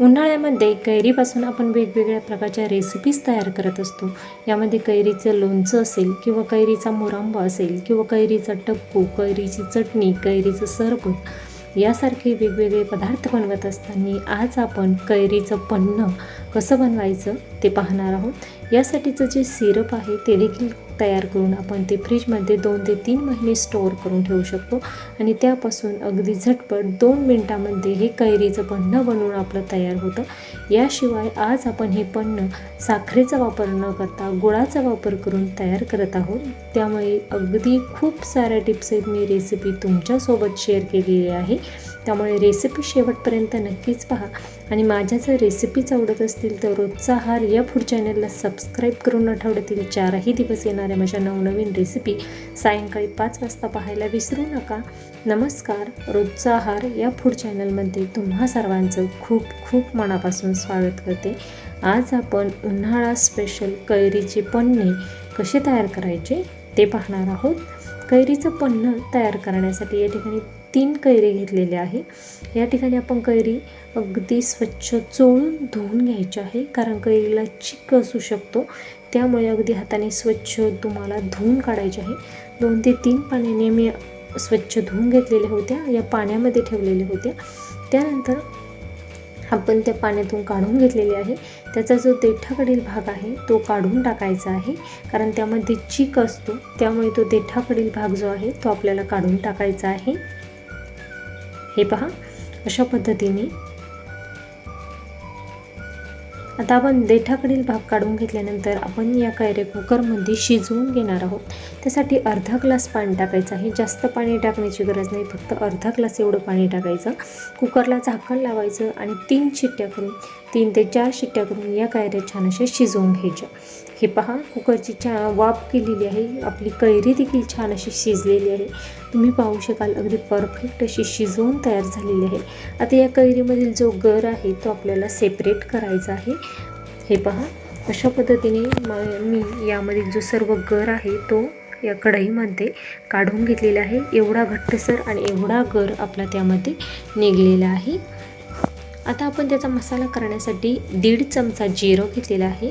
उन्हाळ्यामध्ये कैरीपासून आपण वेगवेगळ्या प्रकारच्या रेसिपीज तयार करत असतो. यामध्ये कैरीचं लोणचं असेल किंवा कैरीचा मुरांबा असेल किंवा कैरीचा टप्पू कैरीची चटणी कैरीचं सरबत यासारखे वेगवेगळे पदार्थ बनवत असताना आज आपण कैरीचं पन्नं कसं बनवायचं ते पाहणार आहोत. यासाठीचं जे सिरप आहे ते देखील तयार करून आपण ते फ्रीजमध्ये दोन ते तीन महिने स्टोअर करून ठेवू शकतो. आणि त्यापासून अगदी झटपट दोन मिनटामध्ये हे कैरीचं पन्न बनवून आपलं तयार होतं. याशिवाय आज आपण हे पन्न साखरेचा वापर न करता गुळाचा वापर करून तयार करत आहोत. त्यामुळे अगदी खूप साऱ्या टिप्स आहेत. मी रेसिपी तुमच्यासोबत शेअर केलेली आहे. त्यामुळे रेसिपी शेवटपर्यंत नक्कीच पहा. आणि माझ्या जर रेसिपीज आवडत असतील तर रोजचा आहार या फूड चॅनलला सबस्क्राईब करून आठवड्यातील चारही दिवस येणाऱ्या माझ्या नवनवीन रेसिपी सायंकाळी पाच वाजता पाहायला विसरू नका. नमस्कार. रोजचा आहार या फूड चॅनलमध्ये तुम्हा सर्वांचं खूप खूप मनापासून स्वागत करते. आज आपण उन्हाळा स्पेशल कैरीचे पन्ने कसे तयार करायचे ते पाहणार आहोत. कैरीचं पन्न तयार करण्यासाठी या ठिकाणी तीन कैरी घेतलेले आहे. या ठिकाणी आपण कैरी अगदी स्वच्छ चोळून धुवून घ्यायची आहे. कारण कैरीला चिक असू शकतो. त्यामुळे अगदी हाताने स्वच्छ तुम्हाला धुवून काढायचे आहे. दोन ते तीन पाण्याने मी स्वच्छ धुवून घेतलेल्या होत्या. या पाण्यामध्ये ठेवलेल्या होत्या. त्यानंतर आपण त्या पाण्यातून काढून घेतलेले आहे. त्याचा जो देठाकडील भाग आहे तो काढून टाकायचा आहे. कारण त्यामध्ये चीक असतो. त्यामुळे तो देठाकडील भाग जो आहे तो आपल्याला काढून टाकायचा आहे. हे पहा अशा पद्धतीने. आता आपण देठाकडील भाग काढून घेतल्यानंतर आपण या कैरे कुकरमध्ये शिजवून घेणार आहोत. त्यासाठी अर्धा ग्लास पाणी टाकायचं आहे. जास्त पाणी टाकण्याची गरज नाही फक्त अर्धा ग्लास एवढं पाणी टाकायचं. कुकरला झाकण लावायचं आणि तीन शिट्ट्या करून तीन ते चार शिट्ट्या करून या कैऱ्या छान अशा शिजवून घ्यायच्या. हे पहा कुकरची छा वाफ केलेली आहे. आपली कैरी देखील छान अशी शिजलेली आहे. तुम्ही पाहू शकाल अगदी परफेक्ट अशी शिजवून तयार झालेली आहे. आता या कैरीमधील जो गर आहे तो आपल्याला सेपरेट करायचा आहे. हे पहा अशा पद्धतीने मी यामधील जो सर्व गर आहे तो या कढईमध्ये काढून घेतलेला आहे. एवढा घट्टसर आणि एवढा गर आपला त्यामध्ये निघलेला आहे. आता आपण त्याचा मसाला करण्यासाठी दीड चमचा जिरं घेतलेला आहे.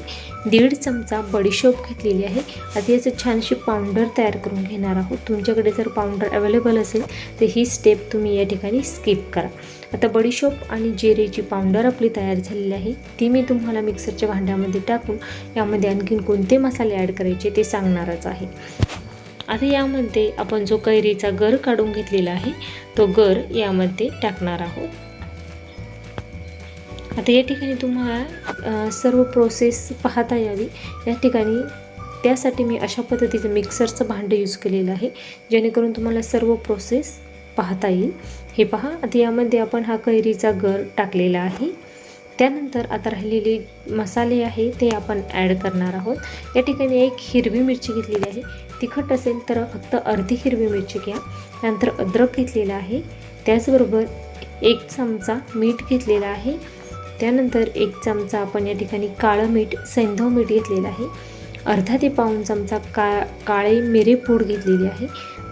दीड चमचा बडीशोप घेतलेली आहे. आधी याचं छानशी पावडर तयार करून घेणार आहोत. तुमच्याकडे जर पावडर अवेलेबल असेल तर ही स्टेप तुम्ही या ठिकाणी स्किप करा. आता बडीशोप आणि जिरेची पावडर आपली तयार झालेली आहे ती मी तुम्हाला मिक्सरच्या भांड्यामध्ये टाकून यामध्ये आणखीन कोणते मसाले ॲड करायचे ते सांगणारच आहे. आता यामध्ये आपण जो कैरीचा गर काढून घेतलेला आहे तो गर यामध्ये टाकणार आहोत. आता या ठिकाणी तुम्हाला सर्व प्रोसेस पाहता यावी. या ठिकाणी त्यासाठी मी अशा पद्धतीचं मिक्सरचं भांडं यूज केलेलं आहे जेणेकरून तुम्हाला सर्व प्रोसेस पाहता येईल. हे पहा आता यामध्ये आपण हा कैरीचा गर टाकलेला आहे. त्यानंतर आता राहिलेले मसाले आहे ते आपण ॲड करणार आहोत. या ठिकाणी एक हिरवी मिरची घेतलेली आहे. तिखट असेल तर फक्त अर्धी हिरवी मिरची घ्या. त्यानंतर अद्रक घेतलेला आहे. त्याचबरोबर एक चमचा मीठ घेतलेला आहे. त्यानंतर एक चमचा आपण या ठिकाणी काळं मीठ सैंधव मीठ घेतलेलं आहे. अर्धा ते पाऊण चमचा का काळे मिरे पूड घेतलेली आहे.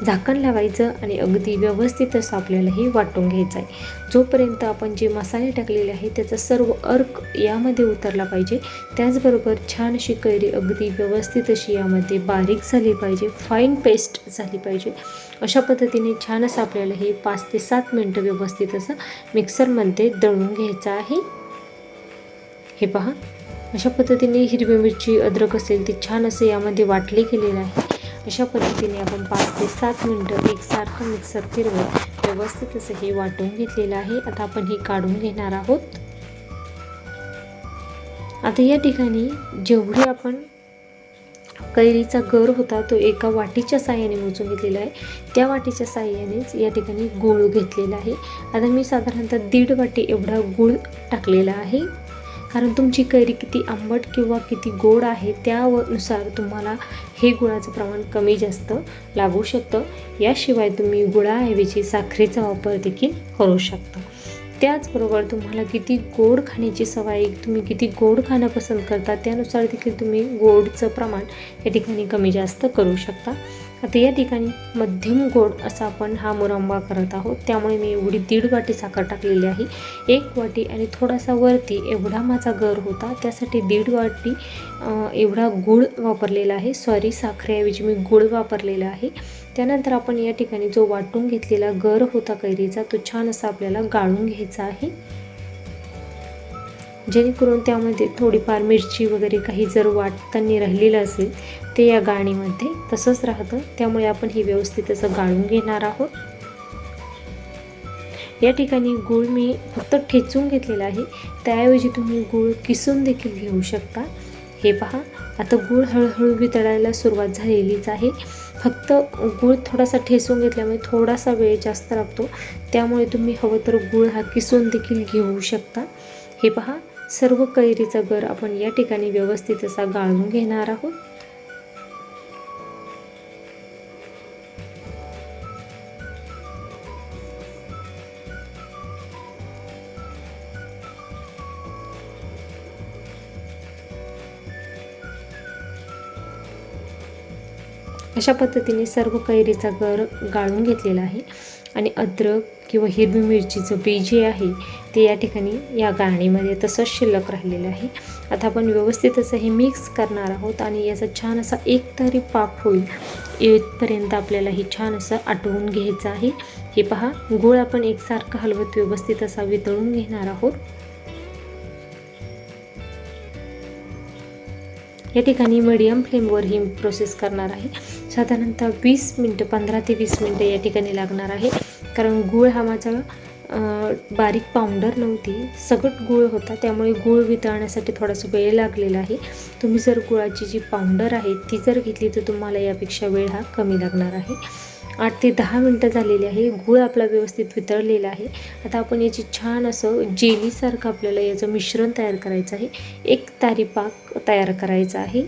झाकण लावायचं आणि अगदी व्यवस्थित असं आपल्याला हे वाटून घ्यायचं आहे. जोपर्यंत आपण जे मसाले टाकलेले आहे त्याचा सर्व अर्क यामध्ये उतरला पाहिजे. त्याचबरोबर छान अशी कैरी अगदी व्यवस्थित अशी यामध्ये बारीक झाली पाहिजे. फाईन पेस्ट झाली पाहिजे. अशा पद्धतीने छान असं आपल्याला हे पाच ते सात मिनटं व्यवस्थित असं मिक्सरमध्ये दळून घ्यायचं आहे. हे पहा अशा पद्धतीने हिरवी मिरची अद्रक असेल ती छान असे यामध्ये वाटले गेलेलं आहे. अशा पद्धतीने आपण पाच ते सात मिनटं एकसारखं मिक्सर फिरवत व्यवस्थित असं हे वाटून घेतलेलं आहे. आता आपण हे काढून घेणार आहोत. आता या ठिकाणी जेवढी आपण कैरीचा गर होता तो एका वाटीच्या साह्याने मोजून घेतलेला आहे. त्या वाटीच्या साह्यानेच या ठिकाणी गूळ घेतलेला आहे. आता मी साधारणतः दीड वाटी एवढा गूळ टाकलेला आहे. कारण तुमची कैरी किती आंबट किंवा किती गोड आहे त्यानुसार तुम्हाला हे गुळाचं प्रमाण कमी जास्त लागू शकतं. याशिवाय तुम्ही गुळाऐवजी साखरेचा वापर देखील करू शकता. त्याचबरोबर तुम्हाला किती गोड खाण्याची सवय तुम्ही किती गोड खाणं पसंत करता त्यानुसार देखील तुम्ही गोडचं प्रमाण या ठिकाणी कमी जास्त करू शकता. आता या ठिकाणी मध्यम गोड असा आपण हा मुरंबा करत आहोत. त्यामुळे मी एवढी दीड वाटी साखर टाकलेली आहे. एक वाटी आणि थोडासा वरती एवढा माझा गर होता त्यासाठी दीड वाटी एवढा गूळ वापरलेला आहे. सॉरी साखरेऐवजी मी गूळ वापरलेला आहे. त्यानंतर आपण या ठिकाणी जो वाटून घेतलेला गर होता कैरीचा तो छान असा आपल्याला गाळून घ्यायचा आहे. जेणेकरून त्यामध्ये थोडीफार मिरची वगैरे काही जर वाटताना राहिलेलं असेल ते या गाणीमध्ये तसंच राहतं. त्यामुळे आपण हे व्यवस्थित असं गाळून घेणार आहोत. या ठिकाणी गूळ मी फक्त ठेचून घेतलेला आहे. त्याऐवजी तुम्ही गूळ किसून देखील घेऊ शकता. हे पहा आता गूळ हळूहळू वितळायला सुरुवात झालेलीच आहे. फक्त गूळ थोडासा ठेचून घेतल्यामुळे थोडासा वेळ जास्त लागतो. त्यामुळे तुम्ही हवं तर गूळ हा किसून देखील घेऊ शकता. हे पहा सर्व कैरीचा गर आपण या ठिकाणी व्यवस्थित असा गाळून घेणार आहोत. अशा पद्धतीने सर्व कैरीचा गर गाळून घेतलेला आहे. आणि अद्रक किंवा हिरवी मिरचीचं बी जे आहे ते या ठिकाणी या गाळणीमध्ये तसंच शिल्लक राहिलेलं आहे. आता आपण व्यवस्थित असं हे मिक्स करणार आहोत आणि याचा छान असा एक तरी पाक होईल. इथपर्यंत आपल्याला हे छान असं आटवून घ्यायचं आहे. हे पहा गूळ आपण एकसारखं हलवत व्यवस्थित असा वितळून घेणार आहोत. या ठिकाणी मिडियम फ्लेमवर ही प्रोसेस करणार आहे. साधारणतः वीस मिनटं पंधरा ते वीस मिनटं या ठिकाणी लागणार आहे. कारण गूळ हा माझा बारीक पावडर नव्हती. सगट गूळ होता त्यामुळे गूळ वितळण्यासाठी थोडासा वेळ लागलेला आहे. तुम्ही जर गुळाची जी पावडर आहे ती जर घेतली तर तुम्हाला यापेक्षा वेळ हा कमी लागणार आहे. आठ ते दहा मिनटं झालेली आहे. गूळ आपला व्यवस्थित वितळलेला आहे. आता आपण याची छान असं जेलीसारखं आपल्याला याचं मिश्रण तयार करायचं आहे. एक तारी पाक तयार करायचा आहे.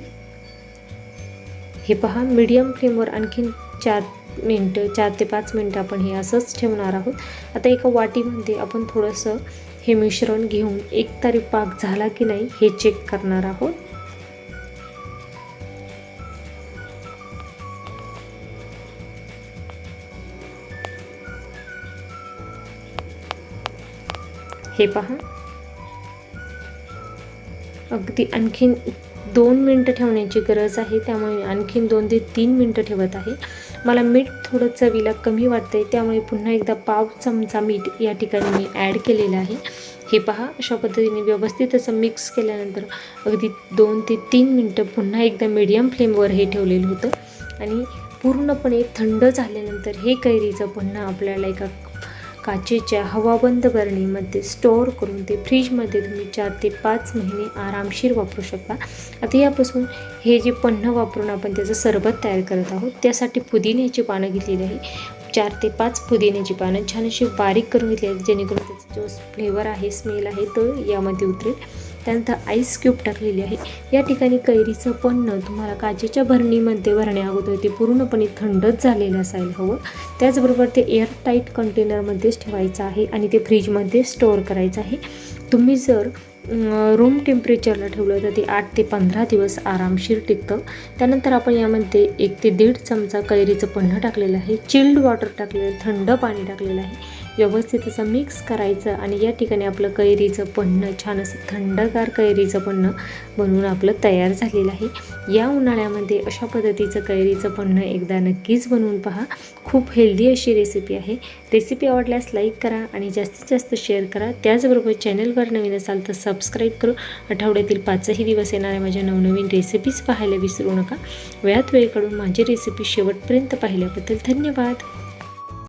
हे पहा मीडियम फ्लेमवर आणखीन चार मिनटं चार ते पाच मिनटं आपण हे असंच ठेवणार आहोत. आता एका वाटीमध्ये आपण थोडंसं हे मिश्रण घेऊन एक तारी पाक झाला की नाही हे चेक करणार आहोत. हे पहा. अगदी आणखीन दोन मिनटं ठेवण्याची गरज आहे त्यामुळे आणखीन दोन ते तीन मिनटं ठेवत आहे. मला मीठ थोडं चवीला कमी वाटतं आहे त्यामुळे पुन्हा एकदा पाव चमचा मीठ या ठिकाणी मी ॲड केलेलं आहे. हे पहा अशा पद्धतीने व्यवस्थित असं मिक्स केल्यानंतर अगदी दोन ते तीन मिनटं पुन्हा एकदा मीडियम फ्लेमवर हे ठेवलेलं होतं. आणि पूर्णपणे थंड झाल्यानंतर हे कैरीचं पुन्हा आपल्याला एका काचेच्या हवाबंद बरणीमध्ये स्टोअर करून ते फ्रीजमध्ये तुम्ही चार ते पाच महिने आरामशीर वापरू शकता. आता यापासून हे जे पन्ह वापरून आपण त्याचं सरबत तयार करत आहोत त्यासाठी पुदिन्याची पानं घेतलेली आहे. चार ते पाच पुदिन्याची पानं छान अशी बारीक करून घेतली आहेत जेणेकरून त्याचा जो फ्लेवर आहे स्मेल आहे तो यामध्ये उतरेल. त्यानंतर आईस क्यूब टाकलेली आहे. या ठिकाणी कैरीचं पन्न तुम्हाला काचेच्या भरणीमध्ये भरण्या अगोदर ते पूर्णपणे थंडच झालेलं असायला हवं. त्याचबरोबर ते एअर टाईट कंटेनरमध्येच ठेवायचं आहे आणि ते फ्रीजमध्ये स्टोअर करायचं आहे. तुम्ही जर रूम टेम्परेचरला ठेवलं तर ते आठ ते पंधरा दिवस आरामशीर टिकतं. त्यानंतर आपण यामध्ये एक ते दीड चमचा कैरीचं पन्ह टाकलेलं आहे. चिल्ड वॉटर टाकलेलं थंड पाणी टाकलेलं आहे. व्यवस्थित असं मिक्स करायचं आणि या ठिकाणी आपलं कैरीचं पन्ह छान असं थंडगार कैरीचं पन्ह बनवून आपलं तयार झालेलं आहे. या उन्हाळ्यामध्ये अशा पद्धतीचं कैरीचं पन्ह एकदा नक्कीच बनवून पहा. खूप हेल्दी अशी रेसिपी आहे. रेसिपी आवडल्यास लाईक करा आणि जास्तीत जास्त शेअर करा. त्याचबरोबर चॅनलवर नवीन असाल तर सबस्क्राईब करू. आठवड्यातील पाचही दिवस येणाऱ्या माझ्या नवनवीन रेसिपीज पाहायला विसरू नका. वेळात वेळ काढून माझी रेसिपी शेवटपर्यंत पाहिल्याबद्दल धन्यवाद.